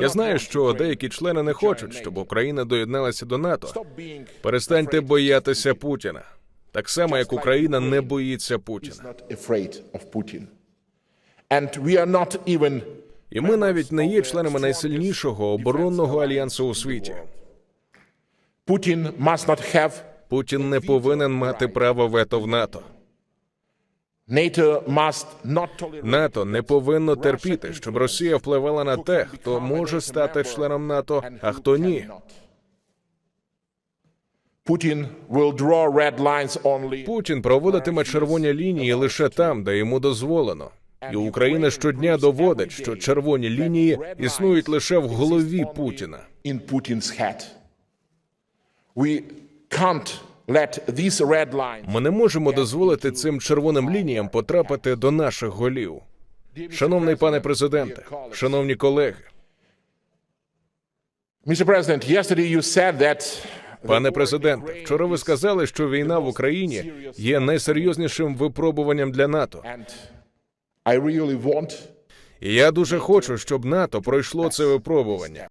Я знаю, що деякі члени не хочуть, щоб Україна доєдналася до НАТО. Перестаньте боятися Путіна, так само як Україна не боїться Путіна. І ми навіть не є членами найсильнішого оборонного альянсу у світі. Путін не повинен мати право вето в НАТО. НАТО не повинно терпіти, щоб Росія впливала на те, хто може стати членом НАТО, а хто ні. Путін проводитиме червоні лінії лише там, де йому дозволено. І Україна щодня доводить, що червоні лінії існують лише в голові Путіна. Ми не можемо дозволити цим червоним лініям потрапити до наших голів. Шановний пане президенте, шановні колеги, пане президенте, вчора ви сказали, що війна в Україні є найсерйознішим випробуванням для НАТО. І я дуже хочу, щоб НАТО пройшло це випробування.